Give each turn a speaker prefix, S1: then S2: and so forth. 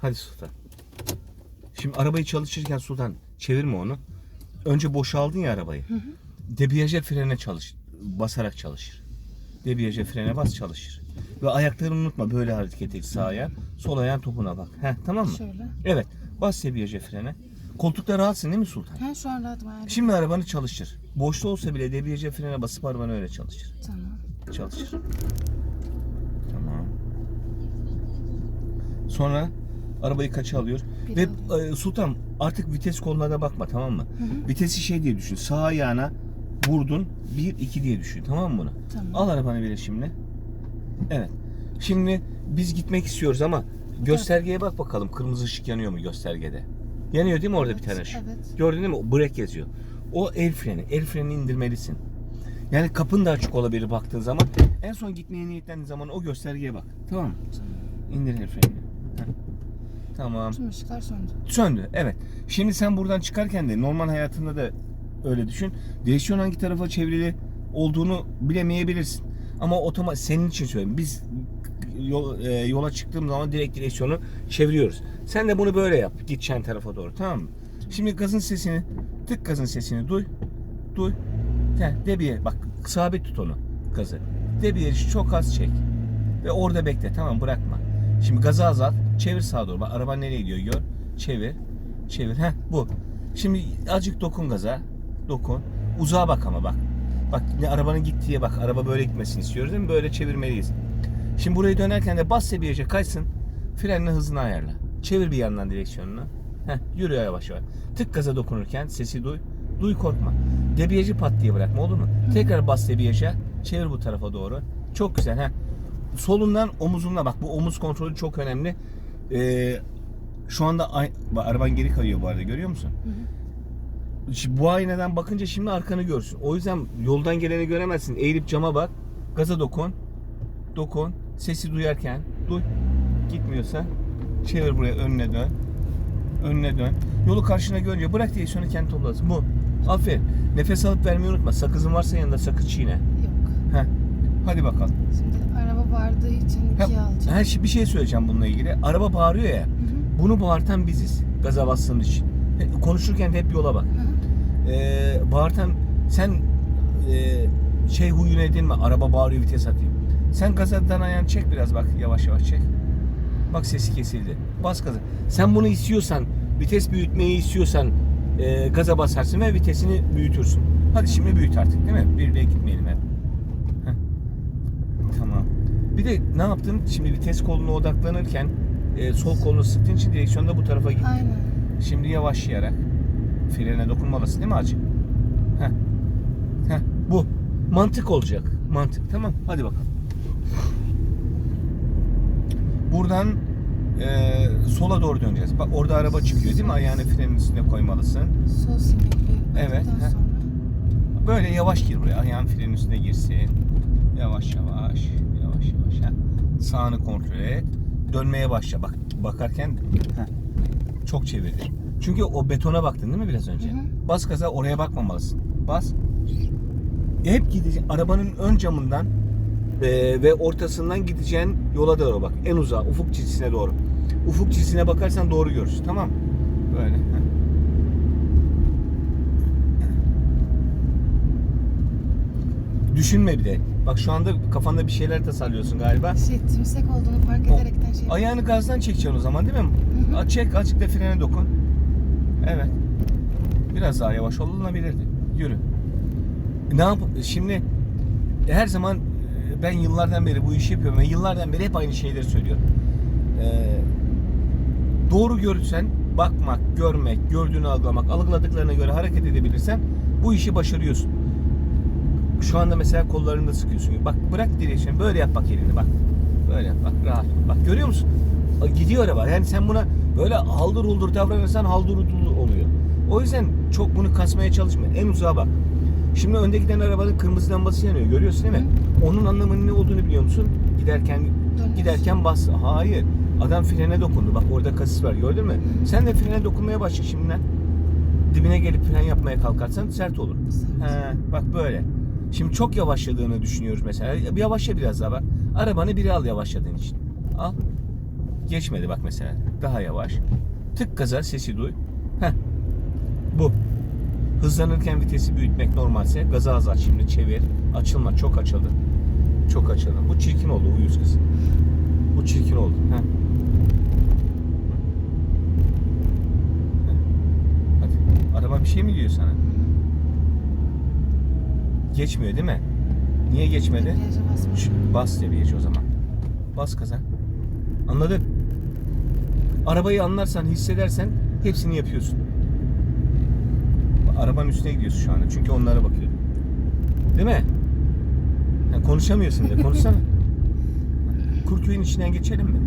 S1: Hadi Sultan. Şimdi arabayı çalışırken Sultan çevirme onu. Önce boşaldın ya arabayı. Debriyaja frene çalış. Basarak çalışır. Debriyaja frene bas çalışır. Ve ayaklarını unutma böyle hareket et sağ ayağın. Sol ayağın topuna bak. Heh, tamam mı?
S2: Şöyle.
S1: Evet. Bas debriyaja frene. Koltukta rahatsın değil mi Sultan?
S2: Ha şu an rahatım ayarladım.
S1: Şimdi arabanı çalıştır. Boşta olsa bile debriyaja frene basıp arabanı öyle çalıştır.
S2: Tamam.
S1: Çalışır. Tamam. Sonra arabayı kaça alıyor?
S2: Bir
S1: Ve e, Sultan artık vites koluna da bakma tamam mı? Vitesi şey diye düşün. Sağ ayağına vurdun 1 2 diye düşün tamam mı bunu?
S2: Tamam.
S1: Al arabanı bir şimdi. Evet. Şimdi biz gitmek istiyoruz ama göstergeye bak bakalım kırmızı ışık yanıyor mu göstergede? Yanıyor değil mi orada bir
S2: Evet,
S1: tane ışık?
S2: evet.
S1: Gördün değil mi? Break yazıyor. O el freni. El frenini indirmelisin. Yani kapın da açık olabilir baktığın zaman. En son gitmeye niyetlendiğin zaman o göstergeye bak. Tamam mı? İndir el frenini. Tamam.
S2: Tüm ışıklar söndü.
S1: Söndü. Evet. Şimdi sen buradan çıkarken de normal hayatında da öyle düşün. Direksiyon hangi tarafa çevrili olduğunu bilemeyebilirsin. Ama otomatik senin için söyleyeyim. Biz yol, e, yola çıktığım zaman direkt direksiyonu çeviriyoruz. Sen de bunu böyle yap. Gideceğin tarafa doğru. Tamam mı? Şimdi gazın sesini, tık gazın sesini duy. Duy. Heh, debiye bak sabit tut onu gazı. Debiye çok az çek. Ve orada bekle tamam bırakma. Şimdi gazı azalt. Çevir sağa doğru. Bak araban nereye gidiyor gör. Çevir. Çevir. Heh bu. Şimdi azıcık dokun gaza. Dokun. Uzağa bak ama bak. Bak ne arabanın gittiği bak. Araba böyle gitmesini istiyoruz değil mi? Böyle çevirmeliyiz. Şimdi burayı dönerken de bas seviyece kaçsın. Frenle hızını ayarla. Çevir bir yandan direksiyonunu. Heh, yürü yavaş yavaş. Tık gaza dokunurken sesi duy. Duy korkma. Debiyajı pat diye bırakma olur mu? Tekrar bas debiyaja. Çevir bu tarafa doğru. Çok güzel. Heh. Solundan omuzunla bak. Bu omuz kontrolü çok önemli. Ee, şu anda ay- bak, araban geri kayıyor bu arada görüyor musun? Şimdi bu aynadan bakınca şimdi arkanı görsün. O yüzden yoldan geleni göremezsin. Eğilip cama bak. Gaza dokun. Dokun. Sesi duyarken duy. Gitmiyorsa çevir buraya önüne dön. Önüne dön. Yolu karşına görünce bırak direksiyonu kendi toplasın. Bu. Aferin. Nefes alıp vermeyi unutma. Sakızın varsa yanında sakız çiğne.
S2: Yok.
S1: Heh. Hadi bakalım.
S2: Şimdi bağırdığı için ikiye alacağım.
S1: her şey bir şey söyleyeceğim bununla ilgili. Araba bağırıyor ya.
S2: Hı hı.
S1: Bunu bağırtan biziz. Gaza bastığın için. Konuşurken de hep yola bak.
S2: Hı hı.
S1: Ee, bağırtan sen e, şey huyun edinme. Araba bağırıyor vites atayım. Sen gazadan ayağını çek biraz bak. Yavaş yavaş çek. Bak sesi kesildi. Bas gaza. Sen bunu istiyorsan, vites büyütmeyi istiyorsan e, gaza basarsın ve vitesini büyütürsün. Hadi şimdi büyüt artık değil mi? Bir gitmeyelim hep. Bir de ne yaptın? Şimdi vites koluna odaklanırken e, sol kolunu sıktığın için direksiyonda bu tarafa gitti.
S2: Aynen.
S1: Şimdi yavaşlayarak frene dokunmalısın değil mi acı? Heh. Heh. Bu. Mantık olacak. Mantık. Tamam. Hadi bakalım. Buradan e, sola doğru döneceğiz. Bak orada araba çıkıyor değil mi? Ayağını frenin üstüne koymalısın.
S2: Sol sinyali
S1: Evet, heh.
S2: sonra.
S1: Böyle yavaş gir buraya. Ayağın frenin üstüne girsin. Yavaş yavaş. Sağını kontrol et. Dönmeye başla. Bak bakarken heh. çok çevirdi. Çünkü o betona baktın değil mi biraz önce?
S2: Hı hı.
S1: Bas gaza oraya bakmamalısın. Bas. Hep gideceksin. Arabanın ön camından e, ve ortasından gideceğin yola doğru bak. En uzağa ufuk çizgisine doğru. Ufuk çizgisine bakarsan doğru görürsün. Tamam mı? Böyle. heh. Düşünme bir de. Bak şu anda kafanda bir şeyler tasarlıyorsun galiba.
S2: Şey tümsek olduğunu fark ederekten şey.
S1: Ayağını gazdan çekeceksin o zaman değil mi?
S2: Hı hı.
S1: Çek azıcık da frene dokun. Evet. Biraz daha yavaş olunabilirdi. Yürü. Ne yap? Şimdi her zaman e, ben yıllardan beri bu işi yapıyorum ve yıllardan beri hep aynı şeyleri söylüyorum. Ee, doğru görürsen bakmak, görmek, gördüğünü algılamak, algıladıklarına göre hareket edebilirsen bu işi başarıyorsun. Şu anda mesela kollarını da sıkıyorsun. Bak bırak direksiyonu böyle yap bak elini bak. Böyle yap bak rahat. Bak görüyor musun? Gidiyor araba. Yani sen buna böyle haldır uldur davranırsan haldır uldur oluyor. O yüzden çok bunu kasmaya çalışma. En uzağa bak. Şimdi önde giden arabanın kırmızı lambası yanıyor. Görüyorsun değil mi? Onun anlamının ne olduğunu biliyor musun? Giderken
S2: Dönüyorsun.
S1: giderken bas. Hayır. Adam frene dokundu. Bak orada kasis var. Gördün mü? Sen de frene dokunmaya başla şimdiden. Dibine gelip fren yapmaya kalkarsan sert olur. He, bak böyle. Şimdi çok yavaşladığını düşünüyoruz mesela. Yavaşla biraz daha bak. Arabanı biri al yavaşladığın için. Al. Geçmedi bak mesela. Daha yavaş. Tık gaza sesi duy. Heh. Bu. Hızlanırken vitesi büyütmek normalse gaza az aç şimdi çevir. Açılma çok açıldı. Çok açıldı. Bu çirkin oldu uyuz kız. Bu çirkin oldu. Heh. Heh. Hadi. Araba bir şey mi diyor sana? Geçmiyor değil mi? Niye geçmedi? Şu, bas debriyajı o zaman. Bas kaza. Anladın? Arabayı anlarsan, hissedersen hepsini yapıyorsun. Arabanın üstüne gidiyorsun şu anda. Çünkü onlara bakıyordun. Değil mi? Ha, konuşamıyorsun de. Konuşsana. Kurköy'ün içinden geçelim mi?